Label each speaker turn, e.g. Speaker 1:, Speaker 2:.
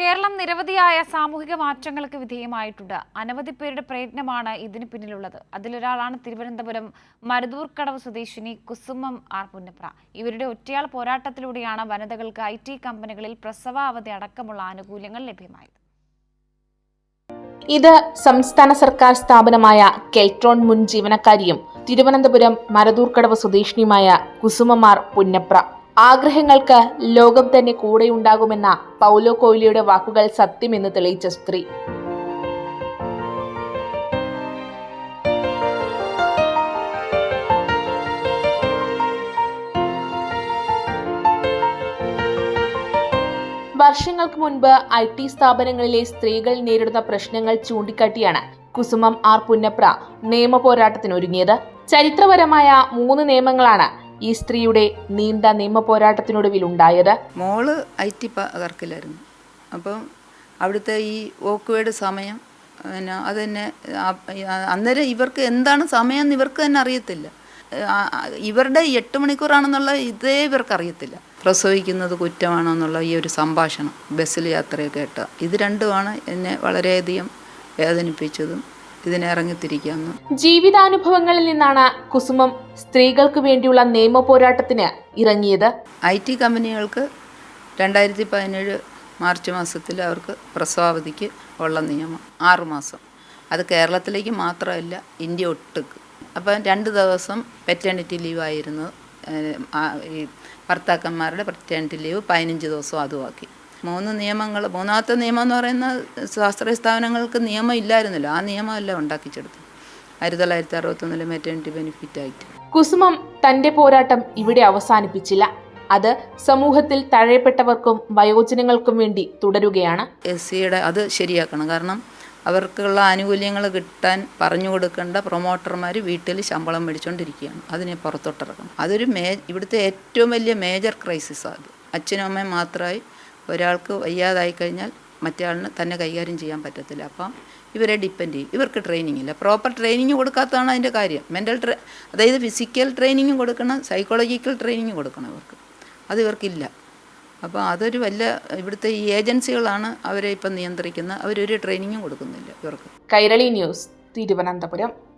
Speaker 1: കേരളം നിരവധിയായ സാമൂഹിക മാറ്റങ്ങൾക്ക് വിധേയമായിട്ടുണ്ട്. അനവധി പേരുടെ പ്രയത്നമാണ് ഇതിന് പിന്നിലുള്ളത്. അതിലൊരാളാണ് തിരുവനന്തപുരം മരുതൂർക്കടവ് സ്വദേശിനി കുസുമം ആർ പുന്നപ്ര. ഇവരുടെ ഒറ്റയാൾ പോരാട്ടത്തിലൂടെയാണ് വനിതകൾക്ക് ഐ ടി കമ്പനികളിൽ പ്രസവ അവധി അടക്കമുള്ള ആനുകൂല്യങ്ങൾ ലഭ്യമായത്.
Speaker 2: ഇത് സംസ്ഥാന സർക്കാർ സ്ഥാപനമായ കെൽട്രോൺ മുൻ ജീവനക്കാരിയും തിരുവനന്തപുരം മരതൂർക്കടവ് സ്വദേശിനിയുമായ കുസുമമാർ പുന്നപ്ര. ആഗ്രഹങ്ങൾക്ക് ലോകം തന്നെ കൂടെയുണ്ടാകുമെന്ന പൗലോ കോയിലിയുടെ വാക്കുകൾ സത്യമെന്ന് തെളിയിച്ച സ്ത്രീ. വർഷങ്ങൾക്ക് മുൻപ് ഐ ടി സ്ഥാപനങ്ങളിലെ സ്ത്രീകൾ നേരിടുന്ന പ്രശ്നങ്ങൾ ചൂണ്ടിക്കാട്ടിയാണ് കുസുമം ആർ പുന്നപ്ര നിയമ പോരാട്ടത്തിനൊരുങ്ങിയത്. ചരിത്രപരമായ മൂന്ന് നിയമങ്ങളാണ് ഈ സ്ത്രീയുടെ നീണ്ട നിയമ പോരാട്ടത്തിനൊടുവിൽ ഉണ്ടായത്?
Speaker 3: മോൾ ഐ ടി വർക്കിലായിരുന്നു. അപ്പം അവിടുത്തെ ഈ ഓക്കുവേഡ് സമയം പിന്നെ അത് തന്നെ അന്നേരം ഇവർക്ക് എന്താണ് സമയം എന്ന് ഇവർക്ക് തന്നെ അറിയത്തില്ല. ഇവരുടെ എട്ട് മണിക്കൂറാണെന്നുള്ള ഇതേ ഇവർക്ക് അറിയത്തില്ല. പ്രസവിക്കുന്നത് കുറ്റമാണോ എന്നുള്ള ഈ ഒരു സംഭാഷണം ബസ്സിൽ യാത്രയൊക്കെ കേട്ട. ഇത് രണ്ടുമാണ് എന്നെ വളരെയധികം വേദനിപ്പിച്ചതും ഇതിനെ ഇറങ്ങിത്തിരിക്കാമെന്നും
Speaker 2: ജീവിതാനുഭവങ്ങളിൽ നിന്നാണ് കുസുമം സ്ത്രീകൾക്ക് വേണ്ടിയുള്ള നിയമ പോരാട്ടത്തിന് ഇറങ്ങിയത്.
Speaker 3: ഐ ടി കമ്പനികൾക്ക് രണ്ടായിരത്തി പതിനേഴ് മാർച്ച് മാസത്തിൽ അവർക്ക് പ്രസവാവധിക്ക് ഉള്ള നിയമം ആറ് മാസം. അത് കേരളത്തിലേക്ക് മാത്രമല്ല ഇന്ത്യ ഒട്ടുക്ക്. അപ്പം രണ്ട് ദിവസം പെറ്റേണിറ്റി ലീവായിരുന്നു ഈ ഭർത്താക്കന്മാരുടെ പെറ്റേണിറ്റി ലീവ് പതിനഞ്ച് ദിവസം അതുമാക്കി മൂന്ന് നിയമങ്ങൾ മൂന്നാമത്തെ നിയമം എന്ന് പറയുന്ന സ്വാശ്രയ സ്ഥാപനങ്ങൾക്ക് നിയമം ഇല്ലായിരുന്നല്ലോ ആ നിയമമല്ല ഉണ്ടാക്കിച്ചെടുത്തു ആയിരത്തി തൊള്ളായിരത്തി അറുപത്തൊന്നിലെ മെറ്റേണിറ്റി ബെനിഫിറ്റ് ആയിട്ട്.
Speaker 2: കുസുമം തന്റെ പോരാട്ടം ഇവിടെ അവസാനിപ്പിച്ചില്ല. അത് സമൂഹത്തിൽ തഴയപ്പെട്ടവർക്കും വയോജനങ്ങൾക്കും വേണ്ടി തുടരുകയാണ്.
Speaker 3: എസ് സിയുടെ അത് ശരിയാക്കണം. കാരണം അവർക്കുള്ള ആനുകൂല്യങ്ങൾ കിട്ടാൻ പറഞ്ഞു കൊടുക്കേണ്ട പ്രൊമോട്ടർമാർ വീട്ടിൽ ശമ്പളം മേടിച്ചുകൊണ്ടിരിക്കുകയാണ് അതിനെ പുറത്തോട്ടിറക്കണം. അതൊരു മേ ഇവിടുത്തെ ഏറ്റവും വലിയ മേജർ ക്രൈസിസാണ് അത്. അച്ഛനും അമ്മയും മാത്രമായി ഒരാൾക്ക് വയ്യാതായി കഴിഞ്ഞാൽ മറ്റേ തന്നെ കൈകാര്യം ചെയ്യാൻ പറ്റത്തില്ല. അപ്പം ഇവരെ ഡിപ്പെൻഡ് ചെയ്യും. ഇവർക്ക് ട്രെയിനിങ് ഇല്ല. പ്രോപ്പർ ട്രെയിനിങ് കൊടുക്കാത്തതാണ് അതിന്റെ കാര്യം. മെന്റൽ ട്രെ അതായത് ഫിസിക്കൽ ട്രെയിനിങ്ങും കൊടുക്കണം സൈക്കോളജിക്കൽ ട്രെയിനിങ് കൊടുക്കണം ഇവർക്ക്. അത് ഇവർക്കില്ല. അപ്പോൾ അതൊരു വലിയ ഇവിടുത്തെ ഈ ഏജൻസികളാണ് അവരെ ഇപ്പം നിയന്ത്രിക്കുന്നത് അവരൊരു ട്രെയിനിങ്ങും കൊടുക്കുന്നില്ല ഇവർക്ക്.
Speaker 2: കൈരളി ന്യൂസ് തിരുവനന്തപുരം.